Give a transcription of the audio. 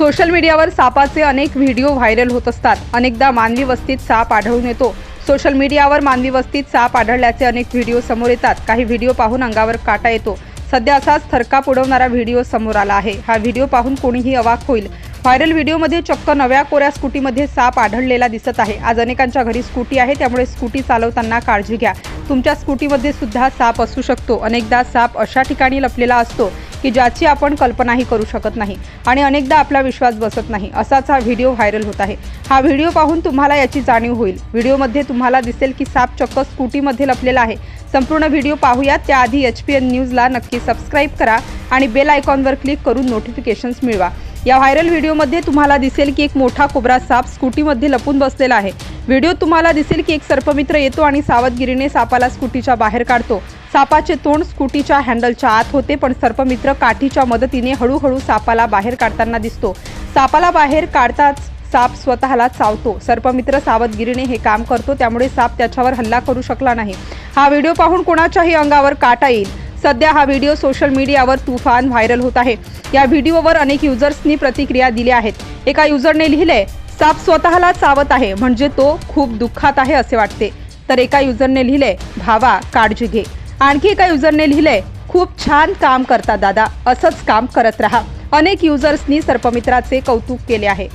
Social मीडियावर सापाचे अनेक video viral होत असतात. अनेकदा मानवी वस्तीत साप आढळून येतो. सोशल मीडियावर मानवी वस्तीत साप आढळल्याचे अनेक व्हिडिओ समोर येतात. काही व्हिडिओ पाहून अंगावर काटा येतो. सध्या असाच थरकाप उडवणारा व्हिडिओ समोर आला आहे. हा व्हिडिओ पाहून कोणीही अवाक होईल. व्हायरल व्हिडिओमध्ये चक्क नव्या कोऱ्या स्कूटीमध्ये साप आढळलेला दिसत आहे. आज अनेकांच्या घरी स्कूटी आहे त्यामुळे स्कूटी चालवताना काळजी घ्या. तुमच्या स्कूटीमध्ये सुद्धा साप असू शकतो. अनेकदा साप अशा ठिकाणी लपलेला असतो की ज्याची आपण कल्पनाही करू शकत नाही आणि अनेकदा आपला विश्वास बसत नाही असाच हा व्हिडिओ व्हायरल होत आहे. हा व्हिडिओ पाहून तुम्हाला याची जाणीव होईल. व्हिडिओमध्ये तुम्हाला दिसेल की साप चक्क स्कूटीमध्ये लपलेला आहे. संपूर्ण व्हिडिओ पाहूया त्याआधी एच पी एन न्यूजला नक्की सबस्क्राईब करा आणि बेल आयकॉनवर क्लिक करून नोटिफिकेशन्स मिळवा. या व्हायरल व्हिडिओमध्ये तुम्हाला दिसेल की एक मोठा कोबरा साप स्कूटीमध्ये लपून बसलेला आहे. व्हिडिओ तुम्हाला दिसेल की एक सर्पमित्र येतो आणि सावधगिरीने सापाला स्कूटीच्या बाहेर काढतो. सापाचे तोंड स्कूटीच्या हँडलच्या आत होते पण सर्पमित्र काठीच्या मदतीने हळूहळू सापाला बाहेर काढताना दिसतो. सापाला बाहेर काढताच साप स्वतःला चावतो. सर्पमित्र सावधगिरीने हे काम करतो त्यामुळे साप त्याच्यावर हल्ला करू शकला नाही. हा व्हिडिओ पाहून कोणाच्याही अंगावर काटा येईल. सध्या हा व्हिडिओ सोशल मीडियावर तुफान व्हायरल होत आहे. या व्हिडिओवर अनेक युजर्सनी प्रतिक्रिया दिल्या आहेत. एका युजरने लिहिले साप स्वतःला चावत आहे म्हणजे तो खूप दुःखात आहे असे वाटते. तर एका युजरने लिहिले भावा काळजी घे. आणखी एका युजरने लिहिलंय खूप छान काम करता दादा असंच काम करत राहा. अनेक युजर्सनी सर्पमित्राचे कौतुक केले आहे.